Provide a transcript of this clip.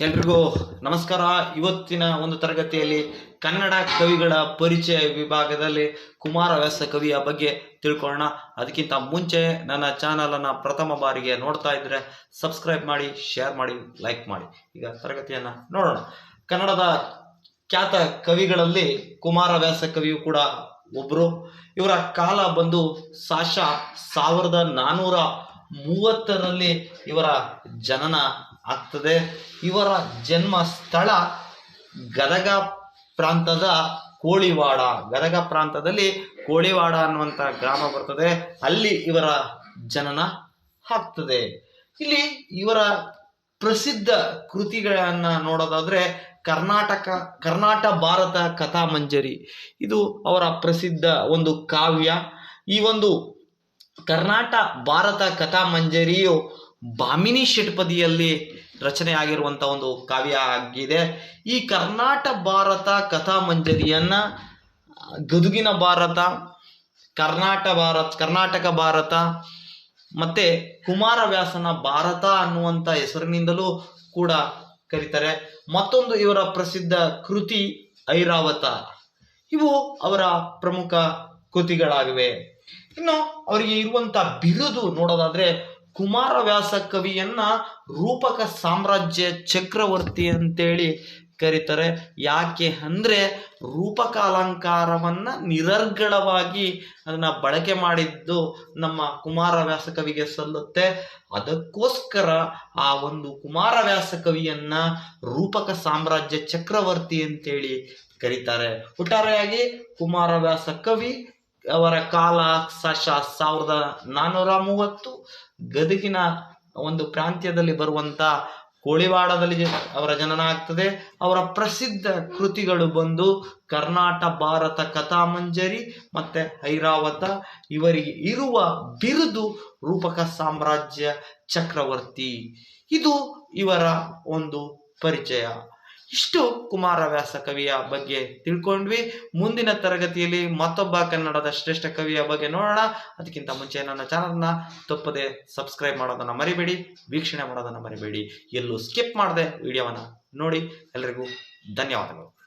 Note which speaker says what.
Speaker 1: ಎಲ್ರಿಗೂ ನಮಸ್ಕಾರ. ಇವತ್ತಿನ ಒಂದು ತರಗತಿಯಲ್ಲಿ ಕನ್ನಡ ಕವಿಗಳ ಪರಿಚಯ ವಿಭಾಗದಲ್ಲಿ ಕುಮಾರವ್ಯಾಸ ಕವಿಯ ಬಗ್ಗೆ ತಿಳ್ಕೊಳ್ಳೋಣ. ಅದಕ್ಕಿಂತ ಮುಂಚೆ ನನ್ನ ಚಾನಲನ್ನು ಪ್ರಥಮ ಬಾರಿಗೆ ನೋಡ್ತಾ ಇದ್ರೆ ಸಬ್ಸ್ಕ್ರೈಬ್ ಮಾಡಿ ಶೇರ್ ಮಾಡಿ ಲೈಕ್ ಮಾಡಿ. ಈಗ ತರಗತಿಯನ್ನು ನೋಡೋಣ. ಕನ್ನಡದ ಖ್ಯಾತ ಕವಿಗಳಲ್ಲಿ ಕುಮಾರವ್ಯಾಸ ಕವಿಯು ಕೂಡ ಒಬ್ಬರು ಇವರ ಕಾಲ ಬಂದು ಸಾಶ ಸಾವಿರದ ನಾನ್ನೂರ ಮೂವತ್ತರಲ್ಲಿ ಇವರ ಜನನ ಆಗ್ತದೆ. ಇವರ ಜನ್ಮ ಸ್ಥಳ ಗದಗ ಪ್ರಾಂತದ ಕೋಳಿವಾಡ. ಗದಗ ಪ್ರಾಂತದಲ್ಲಿ ಕೋಳಿವಾಡ ಅನ್ನುವಂಥ ಗ್ರಾಮ ಬರ್ತದೆ. ಅಲ್ಲಿ ಇವರ ಜನನ ಆಗ್ತದೆ. ಇಲ್ಲಿ ಇವರ ಪ್ರಸಿದ್ಧ ಕೃತಿಗಳನ್ನ ನೋಡೋದಾದ್ರೆ ಕರ್ನಾಟಕ, ಕರ್ನಾಟ ಭಾರತ ಕಥಾಮಂಜರಿ ಇದು ಅವರ ಪ್ರಸಿದ್ಧ ಒಂದು ಕಾವ್ಯ. ಈ ಒಂದು ಕರ್ನಾಟ ಭಾರತ ಕಥಾಮಂಜರಿಯು ಭಾಮಿನಿ ಷಟ್ಪದಿಯಲ್ಲಿ ರಚನೆಯಾಗಿರುವಂಥ ಒಂದು ಕಾವ್ಯ ಆಗಿದೆ. ಈ ಕರ್ನಾಟ ಭಾರತ ಕಥಾ ಕಥಾಮಂಜರಿಯನ್ನ ಗದುಗಿನ ಭಾರತ, ಕರ್ನಾಟ ಭಾರತ, ಕರ್ನಾಟಕ ಭಾರತ, ಮತ್ತೆ ಕುಮಾರವ್ಯಾಸನ ಭಾರತ ಅನ್ನುವಂಥ ಹೆಸರಿನಿಂದಲೂ ಕೂಡ ಕರೀತಾರೆ. ಮತ್ತೊಂದು ಇವರ ಪ್ರಸಿದ್ಧ ಕೃತಿ ಐರಾವತ. ಇವು ಅವರ ಪ್ರಮುಖ ಕೃತಿಗಳಾಗಿವೆ. ಇನ್ನು ಅವರಿಗೆ ಇರುವಂತ ಬಿರುದು ನೋಡೋದಾದ್ರೆ ಕುಮಾರವ್ಯಾಸ ಕವಿಯನ್ನ ರೂಪಕ ಸಾಮ್ರಾಜ್ಯ ಚಕ್ರವರ್ತಿ ಅಂತೇಳಿ ಕರೀತಾರೆ. ಯಾಕೆ ಅಂದ್ರೆ ರೂಪಕ ಅಲಂಕಾರವನ್ನ ನಿರರ್ಗಳವಾಗಿ ಅದನ್ನ ಬಳಕೆ ಮಾಡಿದ್ದು ನಮ್ಮ ಕುಮಾರವ್ಯಾಸ ಕವಿಗೆ ಸಲ್ಲುತ್ತೆ. ಅದಕ್ಕೋಸ್ಕರ ಆ ಒಂದು ಕುಮಾರವ್ಯಾಸ ಕವಿಯನ್ನ ರೂಪಕ ಸಾಮ್ರಾಜ್ಯ ಚಕ್ರವರ್ತಿ ಅಂತೇಳಿ ಕರೀತಾರೆ. ಒಟ್ಟಾರೆಯಾಗಿ ಕುಮಾರವ್ಯಾಸ ಕವಿ ಅವರ ಕಾಲ ಸಶ ಸಾವಿರದ ನಾನ್ನೂರ ಮೂವತ್ತು ಗದಗಿನ ಒಂದು ಪ್ರಾಂತ್ಯದಲ್ಲಿ ಬರುವಂತ ಕೋಳಿವಾಡದಲ್ಲಿ ಅವರ ಜನನ ಆಗ್ತದೆ ಅವರ ಪ್ರಸಿದ್ಧ ಕೃತಿಗಳು ಬಂದು ಕರ್ನಾಟ, ಭಾರತ, ಕಥಾಮಂಜರಿ ಮತ್ತೆ ಐರಾವತ ಇವರಿಗೆ ಇರುವ ಬಿರುದು ರೂಪಕ ಸಾಮ್ರಾಜ್ಯ ಚಕ್ರವರ್ತಿ. ಇದು ಇವರ ಒಂದು ಪರಿಚಯ. ಇಷ್ಟು ಕುಮಾರವ್ಯಾಸ ಕವಿಯ ಬಗ್ಗೆ ತಿಳ್ಕೊಂಡ್ವಿ. ಮುಂದಿನ ತರಗತಿಯಲ್ಲಿ ಮತ್ತೊಬ್ಬ ಕನ್ನಡದ ಶ್ರೇಷ್ಠ ಕವಿಯ ಬಗ್ಗೆ ನೋಡೋಣ. ಅದಕ್ಕಿಂತ ಮುಂಚೆ ನನ್ನ ಚಾನಲ್ನ ತಪ್ಪದೆ ಸಬ್ಸ್ಕ್ರೈಬ್ ಮಾಡೋದನ್ನ ಮರಿಬೇಡಿ, ವೀಕ್ಷಣೆ ಮಾಡೋದನ್ನ ಮರಿಬೇಡಿ. ಎಲ್ಲೂ ಸ್ಕಿಪ್ ಮಾಡದೆ ವಿಡಿಯೋವನ್ನ ನೋಡಿ. ಎಲ್ರಿಗೂ ಧನ್ಯವಾದಗಳು.